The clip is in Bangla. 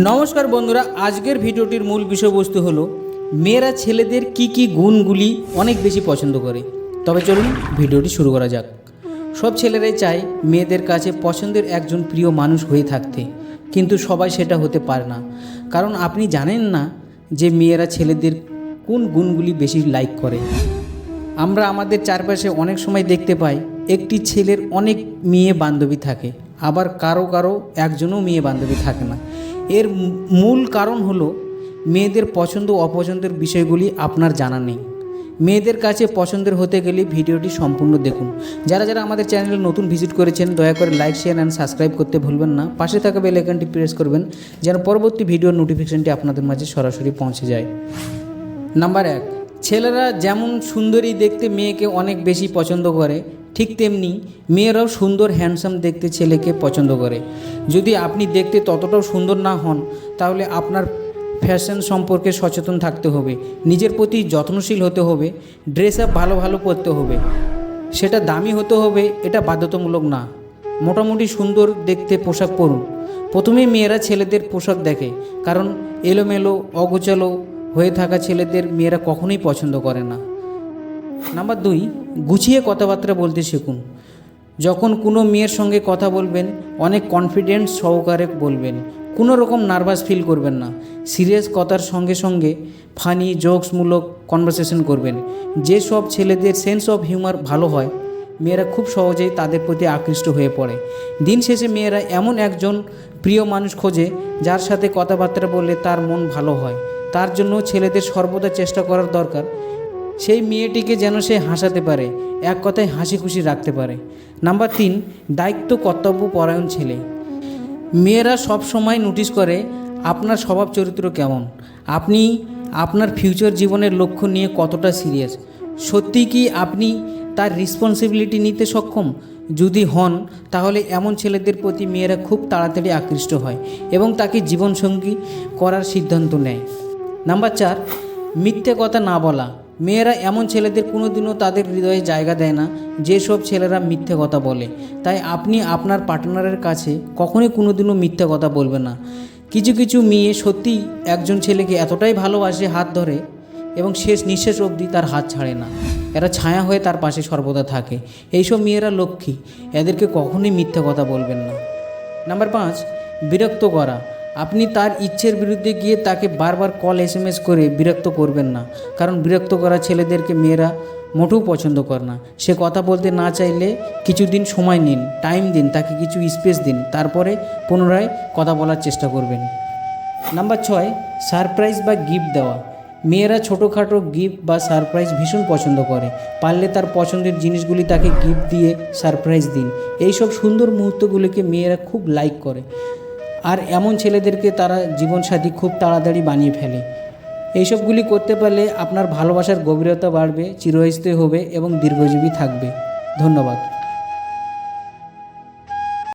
নমস্কার বন্ধুরা, আজকের ভিডিওটির মূল বিষয়বস্তু হলো, মেয়েরা ছেলেদের কি কি গুণগুলি অনেক বেশি পছন্দ করে। তবে চলুন ভিডিওটি শুরু করা যাক। সব ছেলেরাই চায় মেয়েদের কাছে পছন্দের একজন প্রিয় মানুষ হয়ে থাকতে, কিন্তু সবাই সেটা হতে পারে না। কারণ আপনি জানেন না যে মেয়েরা ছেলেদের কোন গুণগুলি বেশি লাইক করে। আমরা আমাদের চারপাশে অনেক সময় দেখতে পাই, একটি ছেলের অনেক মেয়ে বান্ধবী থাকে, আবার কারও কারও একজনও মেয়ে বান্ধবী থাকে না। এর মূল কারণ হলো মেয়েদের পছন্দ অপছন্দের বিষয়গুলি আপনার জানা নেই। মেয়েদের কাছে পছন্দের হতে গেলে ভিডিওটি সম্পূর্ণ দেখুন। যারা যারা আমাদের চ্যানেলে নতুন ভিজিট করেছেন, দয়া করে লাইক, শেয়ার অ্যান্ড সাবস্ক্রাইব করতে ভুলবেন না। পাশে থাকা বেল আইকনটি প্রেস করবেন যেন পরবর্তী ভিডিওর নোটিফিকেশনটি আপনাদের মাঝে সরাসরি পৌঁছে যায়। নাম্বার এক ছেলেরা যেমন সুন্দরী দেখতে মেয়েকে অনেক বেশি পছন্দ করে, ঠিক তেমনি মেয়েরাও সুন্দর হ্যান্ডসাম দেখতে ছেলেকে পছন্দ করে। যদি আপনি দেখতে ততটাও সুন্দর না হন, তাহলে আপনার ফ্যাশন সম্পর্কে সচেতন থাকতে হবে, নিজের প্রতি যত্নশীল হতে হবে ড্রেস আপ ভালো ভালো পরতে হবে। সেটা দামি হতে হবে, এটা বাধ্যতামূলক না। মোটামুটি সুন্দর দেখতে পোশাক পরুন। প্রথমেই মেয়েরা ছেলেদের পোশাক দেখে, কারণ এলোমেলো, অগোছালো হয়ে থাকা ছেলেদের মেয়েরা কখনোই পছন্দ করে না। নাম্বার দুই, গুছিয়ে কথাবার্তা বলতে শিখুন। যখন কোনো মেয়ের সঙ্গে কথা বলবেন, অনেক কনফিডেন্স সহকারে বলবেন। কোনো রকম নার্ভাস ফিল করবেন না। সিরিয়াস কথার সঙ্গে সঙ্গে ফানি জোকসমূলক কনভারসেশন করবেন। যেসব ছেলেদের সেন্স অফ হিউমার ভালো হয়, মেয়েরা খুব সহজেই তাদের প্রতি আকৃষ্ট হয়ে পড়ে। দিন শেষে মেয়েরা এমন একজন প্রিয় মানুষ খোঁজে, যার সাথে কথাবার্তা বললে তার মন ভালো হয়। তার জন্য ছেলেদের সর্বদা চেষ্টা করার দরকার। সেই মেয়েটিকে যেন সে হাসাতে পারে, এক কথায় হাসি খুশি রাখতে পারে। নাম্বার তিন, দায়িত্ব, কর্তব্য, পরায়ণ ছেলে। মেয়েরা সব সময় নোটিশ করে, আপনার স্বভাব চরিত্র কেমন? আপনি, আপনার ফিউচার জীবনের লক্ষ্য নিয়ে কতটা সিরিয়াস সত্যি কি আপনি তার রেসপন্সিবিলিটি নিতে সক্ষম? যদি হন, তাহলে এমন ছেলেদের প্রতি মেয়েরা খুব তাড়াতাড়ি আকৃষ্ট হয় এবং তাকে জীবনসঙ্গী করার সিদ্ধান্ত নেয়। নাম্বার চার, মিথ্যে কথা না বলা। মেয়েরা এমন ছেলেদের কোনোদিনও তাদের হৃদয়ে জায়গা দেয় না যেসব ছেলেরা মিথ্যে কথা বলে। তাই আপনি আপনার পার্টনারের কাছে কখনোই কোনোদিনও মিথ্যে কথা বলবেন না। কিছু কিছু মেয়ে সত্যিই একজন ছেলেকে এতটাই ভালোবাসে হাত ধরে এবং শেষ নিঃশ্বাস অবধি তার হাত ছাড়ে না। এরা ছায়া হয়ে তার পাশে সর্বদা থাকে। এইসব মেয়েরা লক্ষ্মী, এদেরকে কখনোই মিথ্যে কথা বলবেন না। নাম্বার পাঁচ, বিরক্ত করা। আপনি তার ইচ্ছের বিরুদ্ধে গিয়ে তাকে বারবার কল এস এম এস করে বিরক্ত করবেন না। কারণ বিরক্ত করা ছেলেদেরকে মেয়েরা মোটেও পছন্দ করে না। সে কথা বলতে না চাইলে কিছুদিন সময় নিন টাইম দিন, তাকে কিছু স্পেস দিন, তারপরে পুনরায় কথা বলার চেষ্টা করবেন। নাম্বার ছয় সারপ্রাইজ বা গিফট দেওয়া। মেয়েরা ছোটোখাটো গিফট বা সারপ্রাইজ ভীষণ পছন্দ করে। পারলে তার পছন্দের জিনিসগুলি তাকে গিফট দিয়ে সারপ্রাইজ দিন। এইসব সুন্দর মুহূর্তগুলিকে মেয়েরা খুব লাইক করে। আর এমন ছেলেদেরকে তারা জীবনসাথী খুব তাড়াতাড়ি বানিয়ে ফেলে। এইসবগুলি করতে পারলে আপনার ভালোবাসার গভীরতা বাড়বে, চিরস্থায়ী হবে এবং দীর্ঘজীবী থাকবে। ধন্যবাদ।